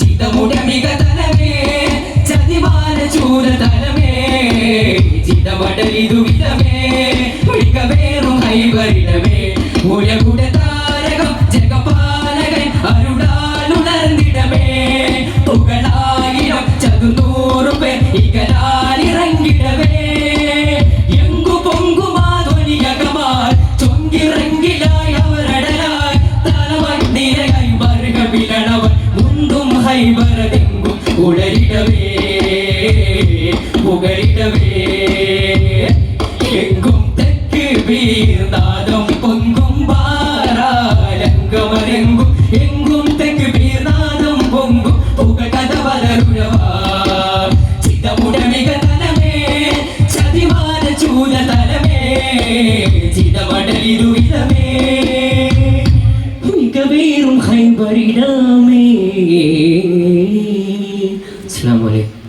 ചിതമുടമികതലമേ ചതിമാന ചൂരതലമേ ചിതമടലിതു വിധമേ മികവേറും ഹൈവരിടമേ ഉലകുട താരകം ജഗപാലകൻ അരുടാലുണർന്നിടമേ തുകളായിരം ചതുനൂറു പേർ ഇകലാലിറങ്ങിടവേ എങ്കു പൊങ്കുമാതൊലിയകമാർ ചൊങ്കിറങ്കിലായി അവരടലായി തലമണ്ണിരകൈ മുണ്ടും ഹൈവരതെങ്കും ഉടലിടവേ പുകളിടവേ എങ്കും തെക്ക് വീർനാദം പൊങ്കും പാരാലങ്കമരെങ്കും എങ്കും തെക്ക് വീർനാദം പൊങ്കും പുക കഥ വലരുഴവാ ചിതമുടമിക തലമേ ചതിമാന ചൂല തലമേ മികവേറും അസ്സാം അലൈക്കും.